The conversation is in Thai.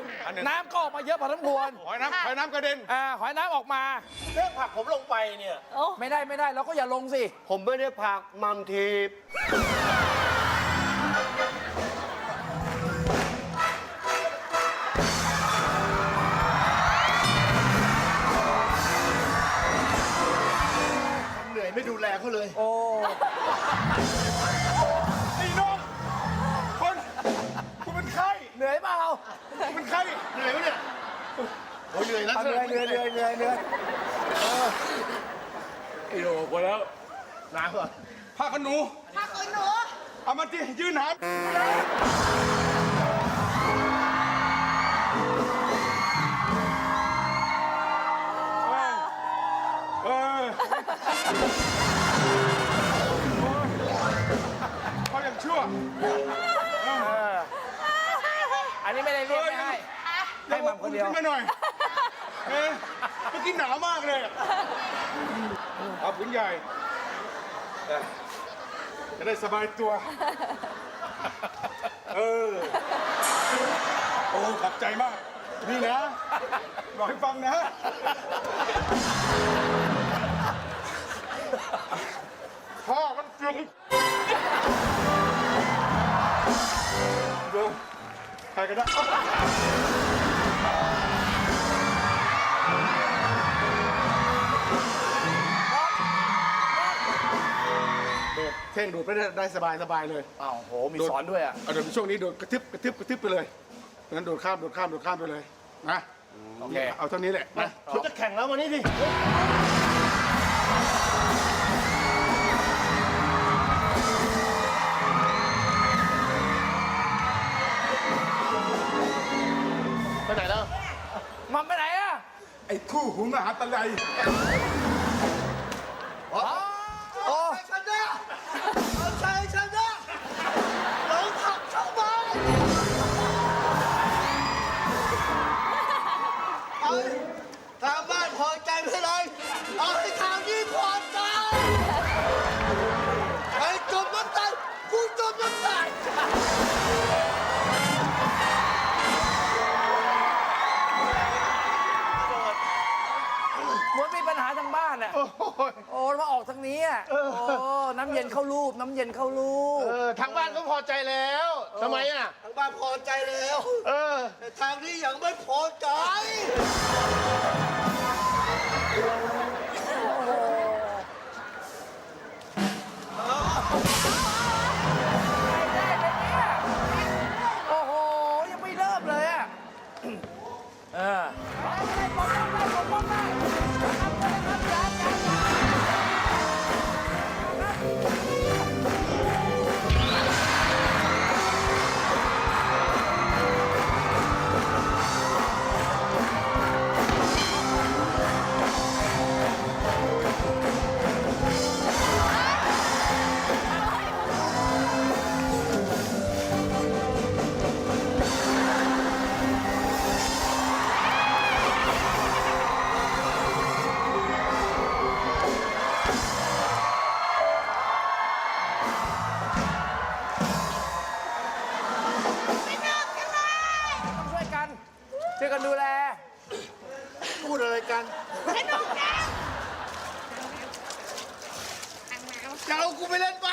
นหอยน้ำหอยน้ำกระเด็น อ่าหอยน้ำออกมา เรื่องผลักผมลงไปเนี่ย ไม่ได้ไม่ได้เราก็อย่าลงสิ ผมไม่ได้ผลักมัมทีบเหนื่อยไม่ดูแลเขาเลย โอ้ไอ้น้องคนคุณเป็น ไข้เหนื่อยเปล่าคุณเป็นไข้เหนื่อยไหมเนี่ยโอ้ยเหนื่อยแล้วเอาเหนื่อยเหนื่อยเหนื่อยเหนื่อยเหนื่อยเออไอ้โหกว่าแล้วน้ำเหรอผ้าขนหนูพักคุณหนู เอามาที่ยืนหา ให้หม่ำคนเดียว ขึ้นมาหน่อยเอ๊ะเมื่อกี้หนาวมากเลยอะเอาผืนใหญ่เออจะได้สบายตัว เออ โอ้ขอบใจมาก นี่นะบอกให้ฟังนะ พ่อมันเสียงเดี๋ยวใครกันนะ ดเท่งโดดไปได้ได้สบายสบายเลยอ้าวโหมีสอนด้วยอะเอาเดี๋ยวช่วงนี้โดดกระทึบกระทึบกระทึบไปเลยงั้นโดดข้ามโดดข้ามโดดข้ามไปเลยนะโอเคเอาเท่านี้แหละนะเขาจะแข่งแล้ววันนี้ดิไปไหนแล้วมันไปไหนอะไอ้คู่หูมหาตะไล ทาาทางบ้านอะโอ้ยโอ้มาออกทางนี้อะโอ้น้ำเย็นเข้ารูปน้ำเย็นเข้ารูป เออทางบ้านก็พอใจแล้วทำไมอะ ทางบ้านพอใจแล้ว เออ แต่ทางนี้ยังไม่พอใจ ส